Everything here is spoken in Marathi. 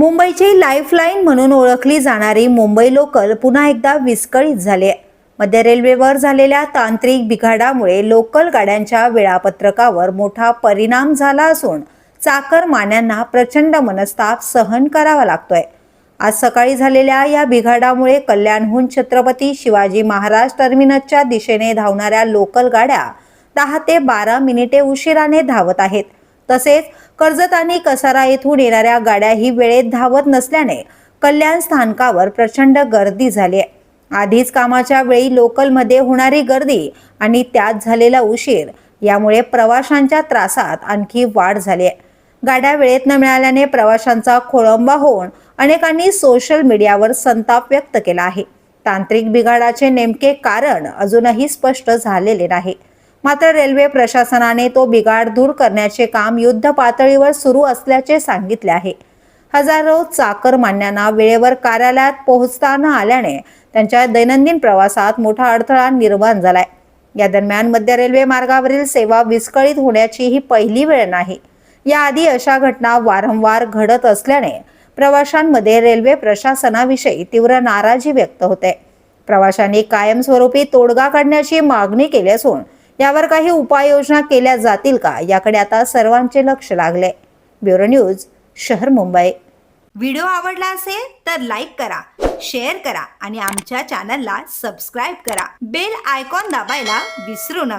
मुंबईची लाईफलाईन म्हणून ओळखली जाणारी मुंबई लोकल पुन्हा एकदा विस्कळीत झाली आहे. मध्य रेल्वेवर झालेल्या तांत्रिक बिघाडामुळे लोकल गाड्यांच्या वेळापत्रकावर मोठा परिणाम झाला असून चाकरमान्यांना प्रचंड मनस्ताप सहन करावा लागतोय. आज सकाळी झालेल्या या बिघाडामुळे कल्याणहून छत्रपती शिवाजी महाराज टर्मिनसच्या दिशेने धावणाऱ्या लोकल गाड्या दहा ते बारा मिनिटे उशिराने धावत आहेत. तसेच कर्जत आणि कसारा येथून येणाऱ्या गाड्याही वेळेत धावत नसल्याने कल्याण स्थानकावर प्रचंड गर्दी झाली आहे. आधीच कामाच्या वेळी लोकलमध्ये होणारी गर्दी आणि त्यात झालेला उशीर यामुळे प्रवाशांच्या त्रासात आणखी वाढ झाली आहे. गाड्या वेळेत न मिळाल्याने प्रवाशांचा खोळंबा होऊन अनेकांनी सोशल मीडियावर संताप व्यक्त केला आहे. तांत्रिक बिघाडाचे नेमके कारण अजूनही स्पष्ट झालेले नाही. मात्र रेल्वे प्रशासनाने तो बिघाड दूर करण्याचे काम युद्ध पातळीवर सुरू असल्याचे सांगितले आहे. हजारो चाकरमान्यांना वेळेवर कार्यालयात पोहोचता न आल्याने त्यांच्या दैनंदिन प्रवासात मोठा अडथळा निर्माण झालाय. या दरम्यान मध्य रेल्वे मार्गावरील सेवा विस्कळीत होण्याची ही पहिली वेळ नाही. याआधी अशा घटना वारंवार घडत असल्याने प्रवाशांमध्ये रेल्वे प्रशासनाविषयी तीव्र नाराजी व्यक्त होते. प्रवाशांनी कायमस्वरूपी तोडगा काढण्याची मागणी केली असून यावर काही उपाययोजना केल्या जातील का? याकडे आता सर्वांचे लक्ष लागले. ब्युरो न्यूज शहर मुंबई. व्हिडिओ आवडला असेल तर लाईक करा शेअर करा आणि आमच्या चॅनलला सबस्क्राईब करा. बेल आयकॉन दाबायला विसरू नका.